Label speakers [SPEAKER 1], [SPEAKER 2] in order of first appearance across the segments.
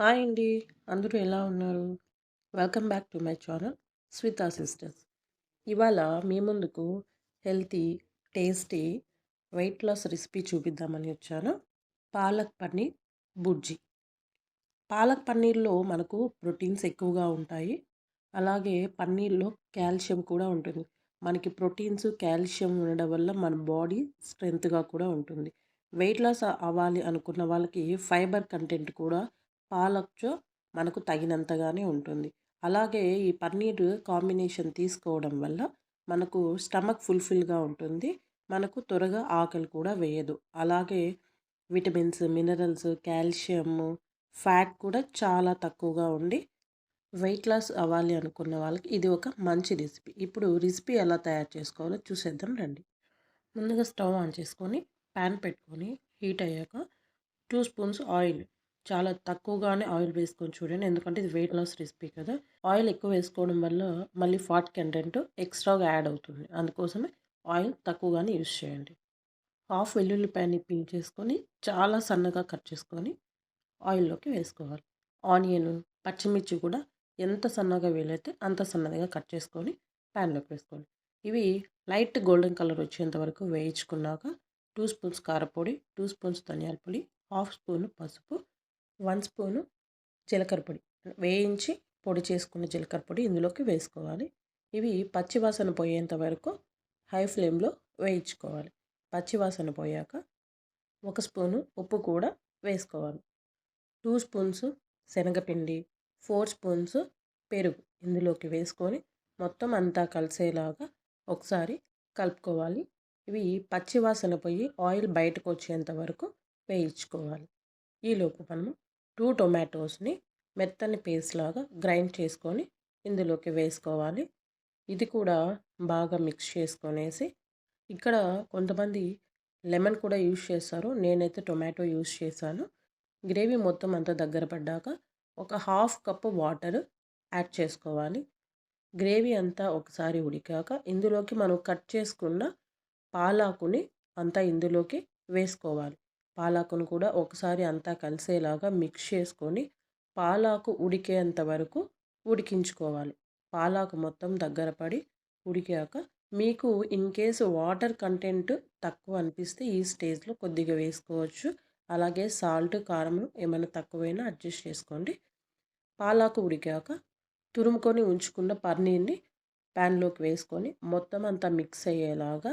[SPEAKER 1] Hi అండి. అందరూ ఎలా ఉన్నారు? Welcome back to my channel Swita sisters. ఇవాళ మీ ముందుకు healthy tasty weight loss recipe చూపిద్దామని వచ్చాను. పాలక్ పన్నీర్ బుర్జీ. పాలక్ పన్నీర్లో మనకు ప్రోటీన్స్ ఎక్కువగా ఉంటాయి. అలాగే పన్నీర్లో కాల్షియం కూడా ఉంటుంది. మనకి ప్రోటీన్స్ కాల్షియం ఉండడం వల్ల మన బాడీ స్ట్రెంత్గా కూడా ఉంటుంది. వెయిట్ లాస్ అవ్వాలి అనుకున్న వాళ్ళకి ఫైబర్ కంటెంట్ కూడా పాలక్చో మనకు తగినంతగానే ఉంటుంది. అలాగే ఈ పన్నీర్ కాంబినేషన్ తీసుకోవడం వల్ల మనకు స్టమక్ ఫుల్ఫిల్గా ఉంటుంది. మనకు త్వరగా ఆకలి కూడా వేయదు. అలాగే విటమిన్స్ మినరల్స్ కాల్షియం ఫ్యాట్ కూడా చాలా తక్కువగా ఉండి వెయిట్ లాస్ అవ్వాలి అనుకున్న వాళ్ళకి ఇది ఒక మంచి రెసిపీ. ఇప్పుడు రెసిపీ ఎలా తయారు చేసుకోవాలో చూసేద్దాం రండి. ముందుగా స్టవ్ ఆన్ చేసుకొని ప్యాన్ పెట్టుకొని హీట్ అయ్యాక టూ స్పూన్స్ ఆయిల్ చాలా తక్కువగానే ఆయిల్ వేసుకొని చూడండి. ఎందుకంటే ఇది వెయిట్ లాస్ రెసిపీ కదా. ఆయిల్ ఎక్కువ వేసుకోవడం వల్ల మళ్ళీ ఫాట్ కంటెంట్ ఎక్స్ట్రాగా యాడ్ అవుతుంది. అందుకోసమే ఆయిల్ తక్కువగానే యూస్ చేయండి. హాఫ్ వెల్లుల్లిపాయని పిన్ చేసుకొని చాలా సన్నగా కట్ చేసుకొని ఆయిల్లోకి వేసుకోవాలి. ఆనియన్ పచ్చిమిర్చి కూడా ఎంత సన్నగా వీలైతే అంత సన్నగా కట్ చేసుకొని ప్యాన్లోకి వేసుకోండి. ఇవి లైట్ గోల్డెన్ కలర్ వచ్చేంత వరకు వేయించుకున్నాక టూ స్పూన్స్ కారపొడి టూ స్పూన్స్ ధనియాల పొడి హాఫ్ స్పూన్ పసుపు వన్ స్పూను జీలకర్ర పొడి. వేయించి పొడి చేసుకున్న జీలకర్ర పొడి ఇందులోకి వేసుకోవాలి. ఇవి పచ్చివాసన పోయేంత వరకు హై ఫ్లేమ్లో వేయించుకోవాలి. పచ్చివాసన పోయాక ఒక స్పూను ఉప్పు కూడా వేసుకోవాలి. టూ స్పూన్స్ శనగపిండి ఫోర్ స్పూన్స్ పెరుగు ఇందులోకి వేసుకొని మొత్తం అంతా కలిసేలాగా ఒకసారి కలుపుకోవాలి. ఇవి పచ్చివాసన పోయి ఆయిల్ బయటకు వచ్చేంత వరకు వేయించుకోవాలి. ఈలోపు మనము టూ టొమాటోస్ని మెత్తని పేస్ట్ లాగా గ్రైండ్ చేసుకొని ఇందులోకి వేసుకోవాలి. ఇది కూడా బాగా మిక్స్ చేసుకొనేసి ఇక్కడ కొంతమంది లెమన్ కూడా యూస్ చేస్తారు. నేనైతే టొమాటో యూస్ చేశాను. గ్రేవీ మొత్తం అంతా దగ్గర పడ్డాక ఒక హాఫ్ కప్ వాటర్ యాడ్ చేసుకోవాలి. గ్రేవీ అంతా ఒకసారి ఉడికాక ఇందులోకి మనం కట్ చేసుకున్న పాలాకుని అంతా ఇందులోకి వేసుకోవాలి. పాలాకును కూడా ఒకసారి అంతా కలిసేలాగా మిక్స్ చేసుకొని పాలాకు ఉడికేంత వరకు ఉడికించుకోవాలి. పాలాకు మొత్తం దగ్గర పడి ఉడికాక మీకు ఇన్ కేసు వాటర్ కంటెంట్ తక్కువ అనిపిస్తే ఈ స్టేజ్లో కొద్దిగా వేసుకోవచ్చు. అలాగే సాల్ట్ కారం ఏమైనా తక్కువైనా అడ్జస్ట్ చేసుకోండి. పాలాకు ఉడికాక తురుముకొని ఉంచుకున్న పన్నీర్ని ప్యాన్లోకి వేసుకొని మొత్తం అంతా మిక్స్ అయ్యేలాగా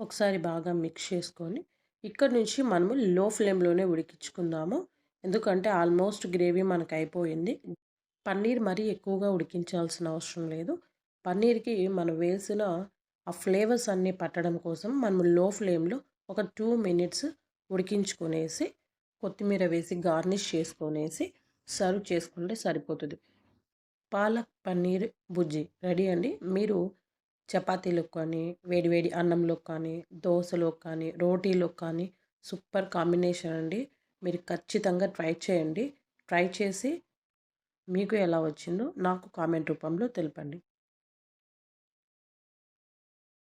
[SPEAKER 1] ఒకసారి బాగా మిక్స్ చేసుకొని ఇక్కడ నుంచి మనము లో ఫ్లేమ్లోనే ఉడికించుకుందాము. ఎందుకంటే ఆల్మోస్ట్ గ్రేవీ మనకు అయిపోయింది పన్నీర్ మరీ ఎక్కువగా ఉడికించాల్సిన అవసరం లేదు. పన్నీర్కి మనం వేసిన ఆ ఫ్లేవర్స్ అన్నీ పట్టడం కోసం మనం లో ఫ్లేమ్లో ఒక టూ మినిట్స్ ఉడికించుకునేసి కొత్తిమీర వేసి గార్నిష్ చేసుకునేసి సర్వ్ చేసుకుంటే సరిపోతుంది. పాలక్ పన్నీర్ బుజ్జి రెడీ అండి. మీరు చపాతీలకు కానీ వేడివేడి అన్నంలో కానీ దోశలో కానీ రోటీలో కానీ సూపర్ కాంబినేషన్ అండి. మీరు ఖచ్చితంగా ట్రై చేయండి. ట్రై చేసి మీకు ఎలా వచ్చిందో నాకు కామెంట్ రూపంలో తెలపండి.